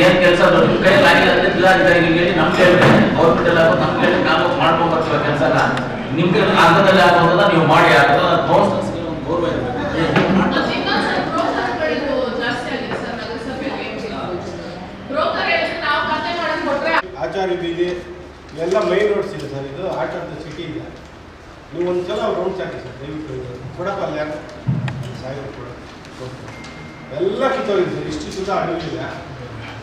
ಏನ್ ಕೆಲಸ ನಿಮ್ಮ ಕೈಯಲ್ಲಿ ಆಗಿಲ್ಲ ಅಂದ್ರೆ ಜಿಲ್ಲಾಧಿಕಾರಿಗೆ ಹೇಳಿ ನಮ್ ಹೇಳಿ ಗೌರ್ಮೆಂಟ್ ಎಲ್ಲ ನಮ್ ಕೇಳಿ ನಾವು ಮಾಡ್ಕೊಂಡ್ ಬರ್ತೀವಿ ಕೆಲಸ ನಿಮ್ ಕೈ ಅರ್ಧದಲ್ಲಿ ಆಗೋದನ್ನ ನೀವು ಮಾಡಿ ಗೌರವ ಆಗಿದೆ ಕೊಟ್ರೆ ಆಚಾರ್ಯ ಬೀದಿ ಎಲ್ಲ ಮೈನ್ ರೋಡ್ಸ್ ಇದೆ ಸರ್ ಇದು ಆರ್ಟ್ ಆಫ್ ದ ಸಿಟಿ ಇದೆ ನೀವು ಒಂದ್ಸಲ ರೌಂಡ್ಸ್ ಹಾಕಿ ಸರ್ ದಯವಿಟ್ಟು. ಕೊಡಪ್ಪ ಅಲ್ಲಿ ಯಾರು ಸಾಹೇಬ್ ಕೊಡ ಎಲ್ಲ ಕಿತ್ತೋಗಿದೆ ಸರ್ ಇಷ್ಟು ಸುತ್ತ ಅಡಗಿದೆ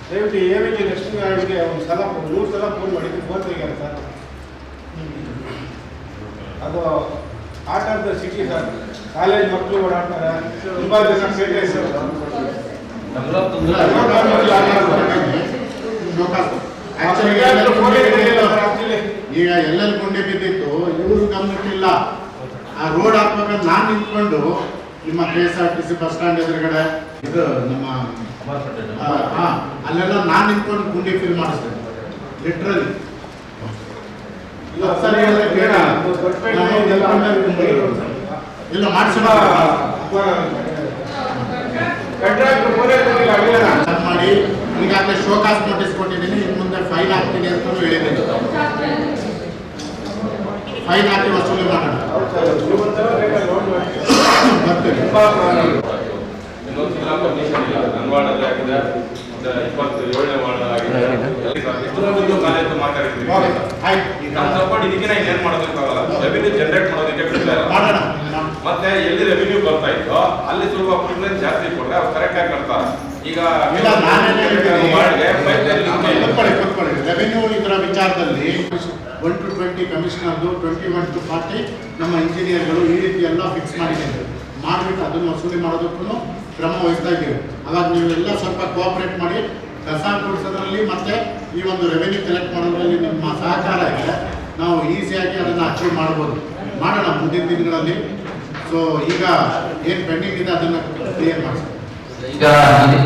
ದಯವಿಟ್ಟು ಏನಕ್ಕೆ ಲಕ್ಷ್ಮೀ ನಾರಾಯಣಗೆ ಒಂದು ಸಲ ಮೂರು ಸಲ ಫೋನ್ ಮಾಡಿದ್ದು ಫೋನ್ ತೆಗಿಯಾರ ಸರ್. ಅದು ಆಟ ಅಂತ ಸಿಟಿ ಸರ್. ಕಾಲೇಜ್ ಮಕ್ಕಳು ಓಡಾಡ್ತಾರೆ. ತುಂಬ ಜನ ಸೇರಿದೆ ಸರ್. ಈಗ ಎಲ್ಲೆಲ್ಲಿ ಗುಂಡಿ ಬಿದ್ದಿತ್ತು. ಇವರು ಗಮನಕ್ಕಿಲ್ಲ ಆ ರೋಡ್ ಹಾಕ್ಬೇಕಂತ ನಾನು ನಿಂತ್ಕೊಂಡು ನಿಮ್ಮ K S R T C bus stand ಎದುರುಗಡೆ. ಇದು ನಮ್ಮ ಹಾಂ ಅಲ್ಲೆಲ್ಲ ನಾನು ನಿಂತ್ಕೊಂಡು ಗುಂಡಿ ಫಿಲ್ ಮಾಡಿಸ್ತೇನೆ ಲಿಟ್ರಲಿ ಸರಿ ಹೇಳಿದ್ರೆ ಬೇಡ ಇಲ್ಲ ಮಾಡಿಸಿ ಚೆಕ್ ಮಾಡಿ. ಈಗಾಗಲೇ ಶೋಕಾಸ್ ನೋಟಿಸ್ ಕೊಟ್ಟಿದ್ದೀನಿ. ಇನ್ನು ಮುಂದೆ ಫೈನ್ ಹಾಕ್ತೀನಿ ಅಂತ ಹೇಳಿದ್ದೀನಿ. ಫೈನ್ ಹಾಕಿ ವಸೂಲಿ ಮಾಡೋಣ. ಇನ್ನೊಂದು ಜಿಲ್ಲಾ ಕಮಿಷನ್ ಆಗಿದೆ ಇಪ್ಪತ್ತು ಏಳನೇ ಆಗಿದೆ ಬಗ್ಗೆ ಕಾಲೇಜ್ ಮಾತಾಡಿದ್ವಿ ನಮ್ಮ ಇನ್ನೇನ್ ಮಾಡೋದಕ್ಕಾಗಲ್ಲ ರೆವಿನ್ಯೂ ಜನರೇಟ್ ಮಾಡೋದಕ್ಕೆ ಮಾಡೋಣ ಮತ್ತೆ ಎಲ್ಲಿ ರೆವಿನ್ಯೂ ಬರ್ತಾ ಇತ್ತೋ ಅಲ್ಲಿ ಸ್ವಲ್ಪ ಪ್ರಿಫರೆನ್ಸ್ ಜಾಸ್ತಿ ಕೊಟ್ರೆ ಅವ್ರು ಕರೆಕ್ಟ್ ಆಗಿ ಕಟ್ತಾರೆ ಈಗ ರೆವೆನ್ಯೂ ಇದರ ವಿಚಾರದಲ್ಲಿ ಒನ್ ಟು ಟ್ವೆಂಟಿ ಕಮಿಷನರ್ದು ಟ್ವೆಂಟಿ ಒನ್ ಟು ಫಾರ್ಟಿ ನಮ್ಮ ಇಂಜಿನಿಯರ್ಗಳು ಈ ರೀತಿ ಎಲ್ಲ ಫಿಕ್ಸ್ ಮಾಡಿದ್ದೀವಿ ಮಾಡಿಬಿಟ್ಟು ಅದನ್ನು ವಸೂಲಿ ಮಾಡೋದಕ್ಕೂ ಕ್ರಮ ವಹಿಸ್ತಾ ಇದ್ದೀವಿ. ಹಾಗಾಗಿ ನೀವೆಲ್ಲ ಸ್ವಲ್ಪ ಕೋಆಪರೇಟ್ ಮಾಡಿ, ಕಸ ಕೊಡಿಸೋದ್ರಲ್ಲಿ ಮತ್ತೆ ಈ ಒಂದು ರೆವೆನ್ಯೂ ಕಲೆಕ್ಟ್ ಮಾಡೋದ್ರಲ್ಲಿ ನಿಮ್ಮ ಸಹಕಾರ ಇದೆ. ನಾವು ಈಸಿಯಾಗಿ ಅದನ್ನು ಅಚೀವ್ ಮಾಡ್ಬೋದು. ಮಾಡೋಣ ಮುಂದಿನ ದಿನಗಳಲ್ಲಿ. ಸೊ ಈಗ ಏನು ಪೆಂಡಿಂಗ್ ಇದೆ ಅದನ್ನು ಕ್ಲಿಯರ್ ಮಾಡಿಸ್ತೀವಿ